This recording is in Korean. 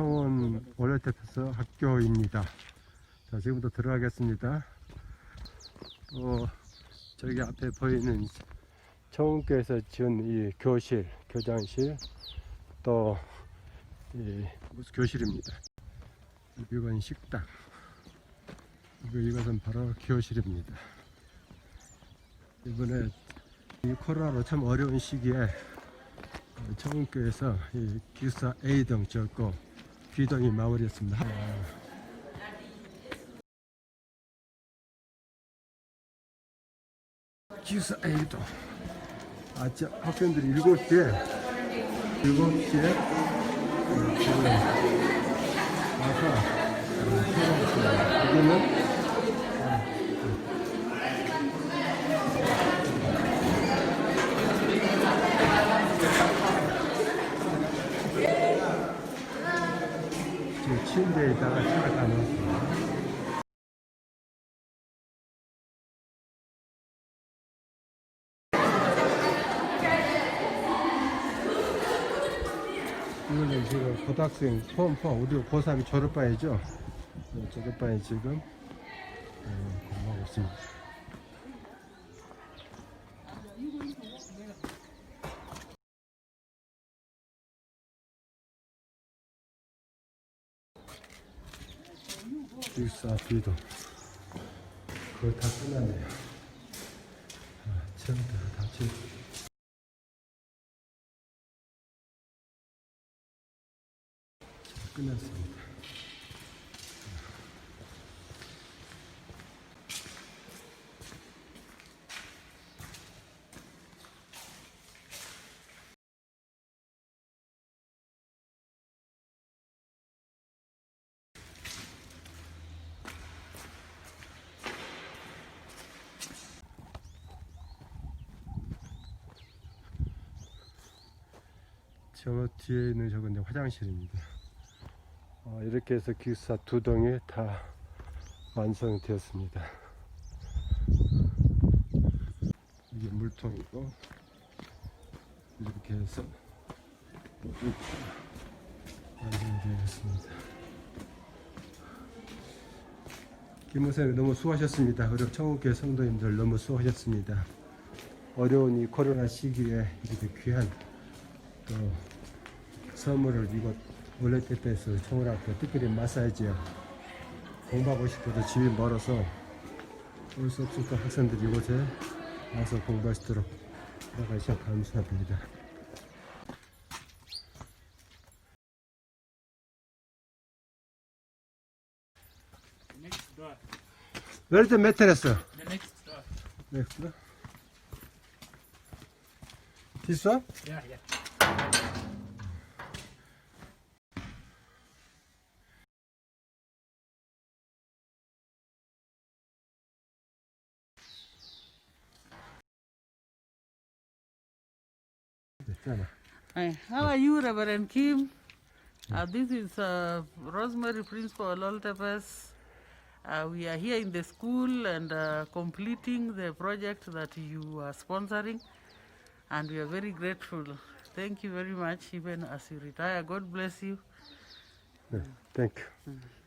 청원 원래대표서 학교입니다. 자, 지금부터 들어가겠습니다. 또 저기 앞에 보이는 청원교에서 지은 이 교실, 교장실, 또 이 교실입니다. 이건 식당. 그리고 이것은 바로 교실입니다. 이번에 이 코로나로 참 어려운 시기에 청운교에서 이 기숙사 A동 지었고 B동이 마무리했습니다. 아, 기숙사 A동 아침 학생들이 7시에 7시에 지금 와서 어, 수업했습니다. 여기는 지금 침대에다가 차를 가놓았습니다. 이거는 지금 고등학생 포함 포함 우리 고3 졸업반이죠. 네, 졸업반이 지금 어, 공부하고 있습니다. 기숙사 B도 거의 다 끝났네요. 아, 처음부터 다 치. 끝났습니다. 저 뒤에 있는 저건 이제 화장실입니다. 어, 이렇게 해서 기숙사 두 동이 다 완성되었습니다. 이게 물통이고 이렇게 해서 완성되었습니다. 김무선님 너무 수고하셨습니다. 그리고 청운교회 성도님들 너무 수고하셨습니다. 어려운 이 코로나 시기에 이렇게 귀한 또 선물을 이곳 원래대표에서 청원학교 특별히 마사지요 공부하고 싶어도 집이 멀어서 올수때 학생들이 이곳에 와서 공부할 수 있도록 들어가셔 감사합니다. Where is the mattress? The next door. Next one. This one? Yeah, yeah. Hi, how are you, Reverend Kim? Uh, this is uh, Rosemary Prince for Loltepes. Uh, we are here in the school and uh, completing the project that you are sponsoring, and we are very grateful. Thank you very much, even as you retire. God bless you. Yeah, thank you. Mm.